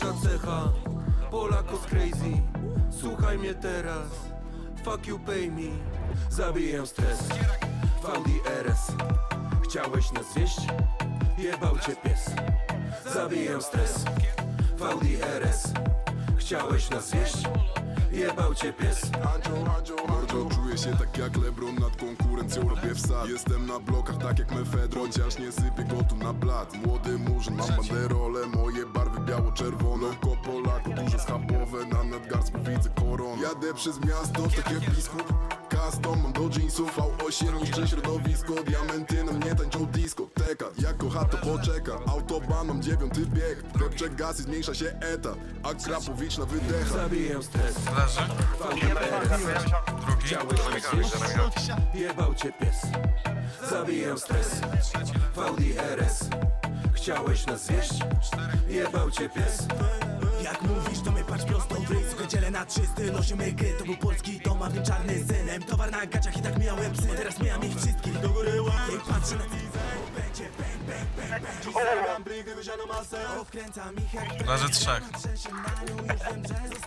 Nasza cecha. Polaków crazy Słuchaj mnie teraz. Fuck you pay me. Zabiję stres. VD RS Chciałeś nas zwieść? Jebał cię pies. Zabiję stres. VD RS Chciałeś nas zwieść? Jebał cię pies. Mordo, czuję się tak jak Lebron nad konkurencją robię wsad Jestem na blokach tak jak Mefedro, chociaż nie sypię go tu na blat. Młody murzyn, mam banderole, Jadę przez miasto, tak jak biskup Custom, mam do jeansów, V8 niszczy środowisko. Diamenty na mnie tańczą dyskoteka Jak kocha to poczeka, autobahn mam dziewiąty bieg. Klepczek gaz i zmniejsza się etat A Krapowicz na wydechach Zabiję stres. Leży. Drugi. Jebał cię pies. Zabiję stres. VD RS Chciałeś nas zwieść? Jebał cię pies. Jak mówisz, to w ryj Słuchaj, dzielę na trzy styl, osiem gry. To był polski dom, a wiem czarny synem. Towar na gaciach i tak miałem psy. Teraz miałem ich wszystkich. Do góry łap Nie patrzę na TV Będzie bang, bang, bang, bang Dziś zagram bryk, wywyżano masę. Obkręcam ich jak trzech. Na nią, już